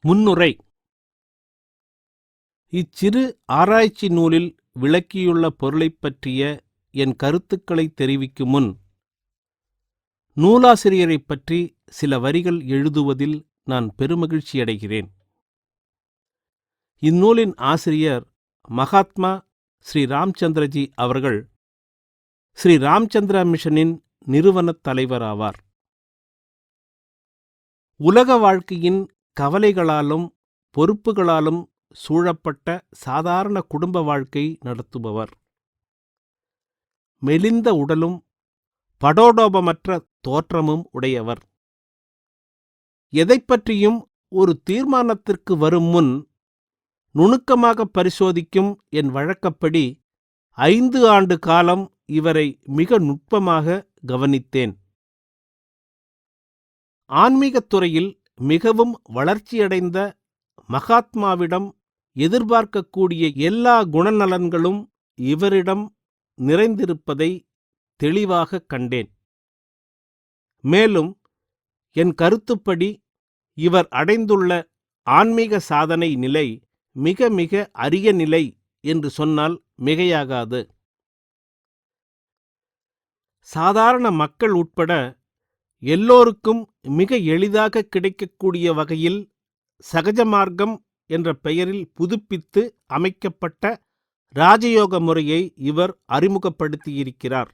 முன்னுரை. இச்சிறு ஆராய்ச்சி நூலில் விளக்கியுள்ள பொருளைப் பற்றிய என் கருத்துக்களை தெரிவிக்கும் முன் நூலாசிரியரைப் பற்றி சில வரிகள் எழுதுவதில் நான் பெருமகிழ்ச்சியடைகிறேன். இந்நூலின் ஆசிரியர் மகாத்மா ஸ்ரீ ராம்சந்திரஜி அவர்கள் ஸ்ரீ ராம்சந்திரா மிஷனின் நிறுவனத் தலைவர் ஆவார். உலக வாழ்க்கையின் கவலைகளாலும் பொறுப்புகளாலும் சூழப்பட்ட சாதாரண குடும்ப வாழ்க்கை நடத்துபவர். மெலிந்த உடலும் படோடோபமற்ற தோற்றமும் உடையவர். எதைப்பற்றியும் ஒரு தீர்மானத்திற்கு வரும் முன் நுணுக்கமாக பரிசோதிக்கும் என் வழக்கப்படி ஐந்து ஆண்டு காலம் இவரை மிக நுட்பமாக கவனித்தேன். ஆன்மீகத் துறையில் மிகவும் வளர்ச்சியடைந்த மகாத்மாவிடம் எதிர்பார்க்கக்கூடிய எல்லா குணநலன்களும் இவரிடம் நிறைந்திருப்பதை தெளிவாக கண்டேன். மேலும் என் கருத்துப்படி இவர் அடைந்துள்ள ஆன்மீக சாதனை நிலை மிக மிக அரிய நிலை என்று சொன்னால் மிகையாகாது. சாதாரண மக்கள் உட்பட எல்லோருக்கும் மிக எளிதாக கிடைக்கக்கூடிய வகையில் சகஜ மார்க்கம் என்ற பெயரில் புதுப்பித்து அமைக்கப்பட்ட ராஜயோக முறையை இவர் அறிமுகப்படுத்தியிருக்கிறார்.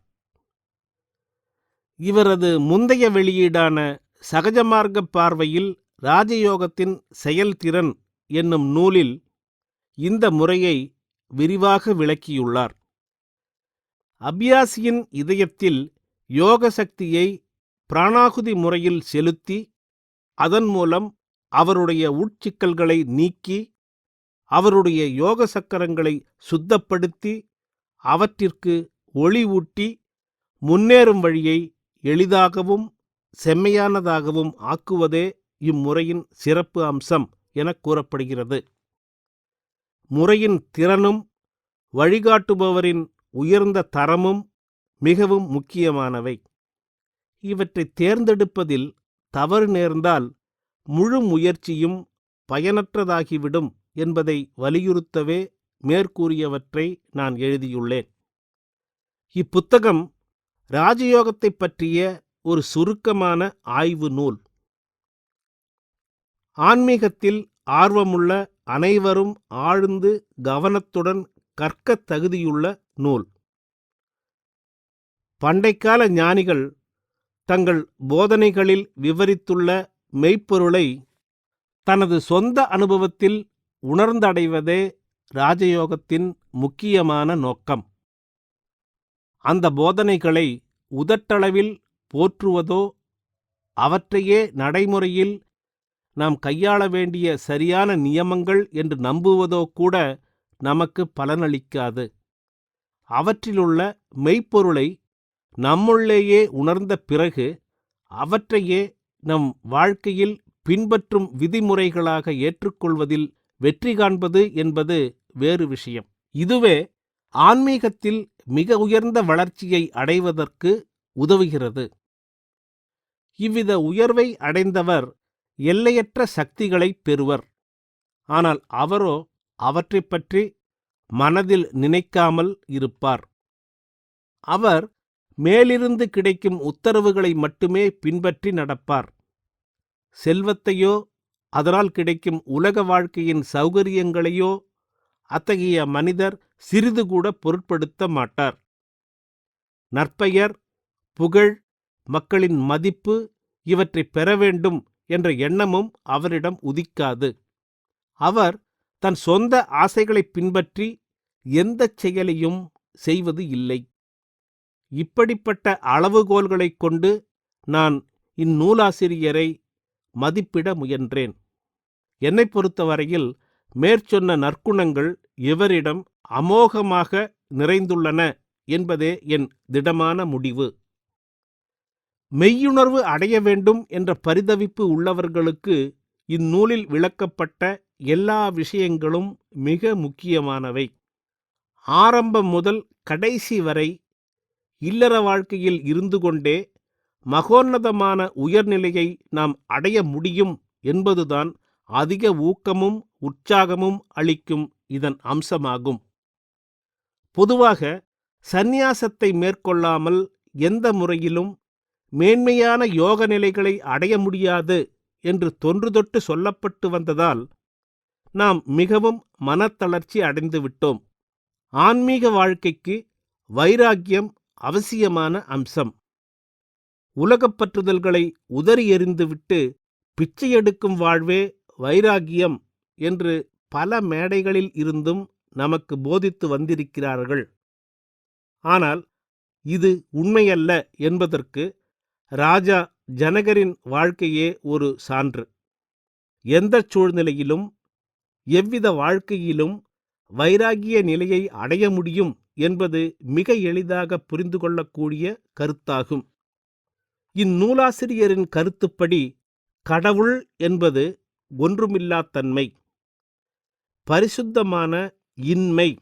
இவரது முந்தைய வெளியீடான சகஜமார்க்க பார்வையில் ராஜயோகத்தின் செயல்திறன் என்னும் நூலில் இந்த முறையை விரிவாக விளக்கியுள்ளார். அபியாசியின் இதயத்தில் யோக சக்தியை பிராணாகுதி முறையில் செலுத்தி அதன் மூலம் அவருடைய உட்சிக்கல்களை நீக்கி அவருடைய யோக சக்கரங்களை சுத்தப்படுத்தி அவற்றிற்கு ஒளி ஊட்டி முன்னேறும் வழியை எளிதாகவும் செம்மையானதாகவும் ஆக்குவதே இம்முறையின் சிறப்பு அம்சம் எனக் கூறப்படுகிறது. முறையின் திறனும் வழிகாட்டுபவரின் உயர்ந்த தரமும் மிகவும் முக்கியமானவை. இவற்றை தேர்ந்தெடுப்பதில் தவறு நேர்ந்தால் முழு முயற்சியும் பயனற்றதாகிவிடும் என்பதை வலியுறுத்தவே மேற்கூறியவற்றை நான் எழுதியுள்ளேன். இப்புத்தகம் ராஜயோகத்தைப் பற்றிய ஒரு சுருக்கமான ஆய்வு நூல். ஆன்மீகத்தில் ஆர்வமுள்ள அனைவரும் ஆழ்ந்து கவனத்துடன் கற்கத் தகுதியுள்ள நூல். பண்டைக்கால ஞானிகள் தங்கள் போதனைகளில் விவரித்துள்ள மெய்ப்பொருளை தனது சொந்த அனுபவத்தில் உணர்ந்தடைவதே ராஜயோகத்தின் முக்கியமான நோக்கம். அந்த போதனைகளை உதட்டளவில் போற்றுவதோ அவற்றையே நடைமுறையில் நாம் கையாள வேண்டிய சரியான நியமங்கள் என்று நம்புவதோ கூட நமக்கு பலனளிக்காது. அவற்றிலுள்ள மெய்ப்பொருளை நம்முள்ளேயே உணர்ந்த பிறகு அவற்றையே நம் வாழ்க்கையில் பின்பற்றும் விதிமுறைகளாக ஏற்றுக்கொள்வதில் வெற்றி காண்பது என்பது வேறு விஷயம். இதுவே ஆன்மீகத்தில் மிக உயர்ந்த வளர்ச்சியை அடைவதற்கு உதவுகிறது. இவ்வித உயர்வை அடைந்தவர் எல்லையற்ற சக்திகளைப் பெறுவர். ஆனால் அவரோ அவற்றைப் பற்றி மனதில் நினைக்காமல் இருப்பார். அவர் மேலிருந்து கிடைக்கும் உத்தரவுகளை மட்டுமே பின்பற்றி நடப்பார். செல்வத்தையோ அதனால் கிடைக்கும் உலக வாழ்க்கையின் சௌகரியங்களையோ அத்தகைய மனிதர் சிறிது கூட பொருட்படுத்த மாட்டார். நற்பெயர் புகழ் மக்களின் மதிப்பு இவற்றை பெற வேண்டும் என்ற எண்ணமும் அவரிடம் உதிக்காது. அவர் தன் சொந்த ஆசைகளைப் பின்பற்றி எந்தச் செயலையும் செய்வது இல்லை. இப்படிப்பட்ட அளவுகோல்களைக் கொண்டு நான் இந்நூலாசிரியரை மதிப்பிட முயன்றேன். என்னைப் பொறுத்தவரையில் மேற்சொன்ன நற்குணங்கள் இவரிடம் அமோகமாக நிறைந்துள்ளன என்பதே என் திடமான முடிவு. மெய்யுணர்வு அடைய வேண்டும் என்ற பரிதவிப்பு உள்ளவர்களுக்கு இந்நூலில் விளக்கப்பட்ட எல்லா விஷயங்களும் மிக முக்கியமானவை. ஆரம்பம் முதல் கடைசி வரை இல்லற வாழ்க்கையில் இருந்து கொண்டே மகோன்னதமான உயர்நிலையை நாம் அடைய முடியும் என்பதுதான் அதிக ஊக்கமும் உற்சாகமும் அளிக்கும் இதன் அம்சமாகும். பொதுவாக சந்நியாசத்தை மேற்கொள்ளாமல் எந்த முறையிலும் மேன்மையான யோக நிலைகளை அடைய முடியாது என்று தொன்றுதொட்டு சொல்லப்பட்டு வந்ததால் நாம் மிகவும் மனத்தளர்ச்சி அடைந்து விட்டோம். ஆன்மீக வாழ்க்கைக்கு வைராக்கியம் அவசியமான அம்சம். உலகப் பற்றுதல்களை உதறி எறிந்துவிட்டு பிச்சை எடுக்கும் வாழ்வே வைராகியம் என்று பல மேடைகளில் இருந்தும் நமக்கு போதித்து வந்திருக்கிறார்கள். ஆனால் இது உண்மையல்ல என்பதற்கு ராஜா ஜனகரின் வாழ்க்கையே ஒரு சான்று. எந்த சூழ்நிலையிலும் எவ்வித வாழ்க்கையிலும் வைராகிய நிலையை அடைய முடியும் என்பது மிக எளிதாக புரிந்து கொள்ளக்கூடிய கருத்தாகும். இந்நூலாசிரியரின் கருத்துப்படி கடவுள் என்பது ஒன்றுமில்லாத்தன்மை பரிசுத்தமான இன்மை.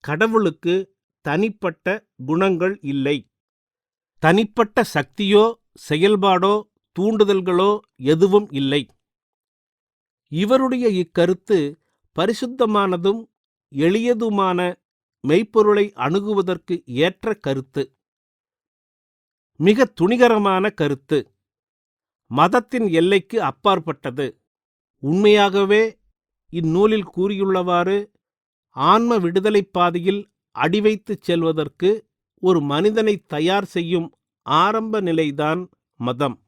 கடவுளுக்கு தனிப்பட்ட குணங்கள் இல்லை. தனிப்பட்ட சக்தியோ செயல்பாடோ தூண்டுதல்களோ எதுவும் இல்லை. இவருடைய இக்கருத்து பரிசுத்தமானதும் எளியதுமான மெய்ப்பொருளை அணுகுவதற்கு ஏற்ற கருத்து. மிக துணிகரமான கருத்து. மதத்தின் எல்லைக்கு அப்பாற்பட்டது. உண்மையாகவே இந்நூலில் கூறியுள்ளவாறு ஆன்ம விடுதலைப் பாதையில் அடிவைத்துச் செல்வதற்கு ஒரு மனிதனை தயார் செய்யும் ஆரம்ப நிலைதான் மதம்.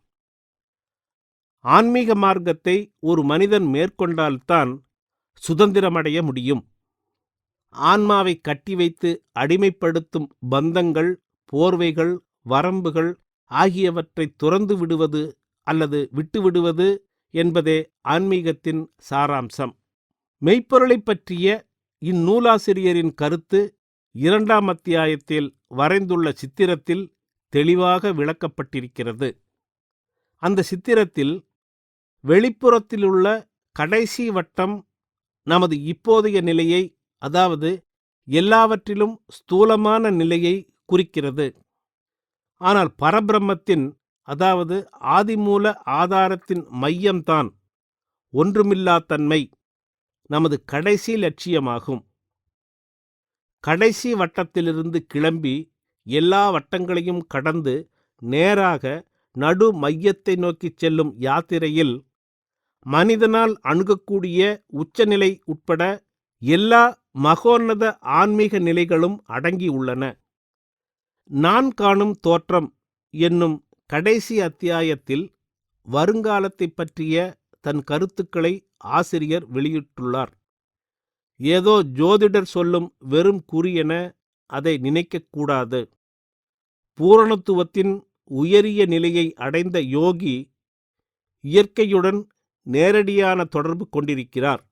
ஆன்மீக மார்க்கத்தை ஒரு மனிதன் மேற்கொண்டால்தான் சுதந்திரமடைய முடியும். ஆன்மாவை கட்டி வைத்து அடிமைப்படுத்தும் பந்தங்கள் போர்வைகள் வரம்புகள் ஆகியவற்றை துறந்து விடுவது அல்லது விட்டுவிடுவது என்பதே ஆன்மீகத்தின் சாராம்சம். மெய்ப்பொருளைப் பற்றிய இந்நூலாசிரியரின் கருத்து இரண்டாம் அத்தியாயத்தில் வரைந்துள்ள சித்திரத்தில் தெளிவாக விளக்கப்பட்டிருக்கிறது. அந்த சித்திரத்தில் வெளிப்புறத்திலுள்ள கடைசி வட்டம் நமது இப்போதைய நிலையை அதாவது எல்லாவற்றிலும் ஸ்தூலமான நிலையை குறிக்கிறது. ஆனால் பரபிரம்மத்தின் அதாவது ஆதிமூல ஆதாரத்தின் மையம்தான் ஒன்றுமில்லா தன்மை நமது கடைசி லட்சியமாகும். கடைசி வட்டத்திலிருந்து கிளம்பி எல்லா வட்டங்களையும் கடந்து நேராக நடு மையத்தை நோக்கிச் செல்லும் யாத்திரையில் மனிதனால் அணுகக்கூடிய உச்சநிலை உட்பட எல்லா மகோன்னத ஆன்மீக நிலைகளும் அடங்கியுள்ளன நான் காணும் தோற்றம் என்னும் கடைசி அத்தியாயத்தில் வருங்காலத்தைப் பற்றிய தன் கருத்துக்களை ஆசிரியர் வெளியிட்டுள்ளார். ஏதோ ஜோதிடர் சொல்லும் வெறும் குறியென அதை நினைக்கக்கூடாது பூரணத்துவத்தின் உயரிய நிலையை அடைந்த யோகி இயற்கையுடன் நேரடியான தொடர்பு கொண்டிருக்கிறார்.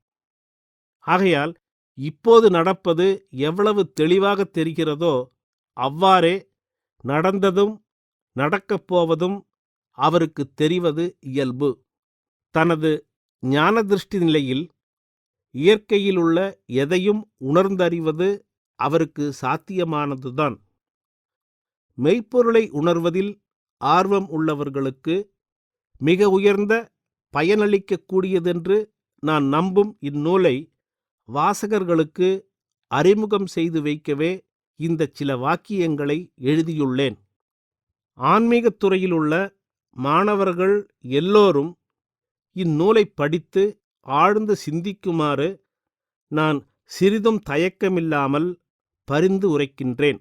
ஆகையால் இப்போது நடப்பது எவ்வளவு தெளிவாக தெரிகிறதோ அவ்வாறே நடந்ததும் நடக்கப் போவதும் அவருக்கு தெரிவது இயல்பு. தனது ஞான திருஷ்டி நிலையில் இயற்கையிலுள்ள எதையும் உணர்ந்தறிவது அவருக்கு சாத்தியமானதுதான். மெய்ப்பொருளை உணர்வதில் ஆர்வம் உள்ளவர்களுக்கு மிக உயர்ந்த பயனளிக்கக்கூடியதென்று நான் நம்பும் இந்நூலை வாசகர்களுக்கு அறிமுகம் செய்து வைக்கவே இந்த சில வாக்கியங்களை எழுதியுள்ளேன். ஆன்மீகத் துறையிலுள்ள மாணவர்கள் எல்லோரும் இந்நூலை படித்து ஆழ்ந்து சிந்திக்குமாறு நான் சிறிதும் தயக்கமில்லாமல் பரிந்து உரைக்கின்றேன்.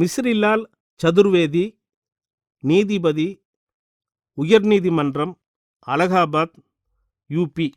மிஸ்ரிலால் சதுர்வேதி நீதிபதி உயர்நீதிமன்றம் அலகாபாத் யூபி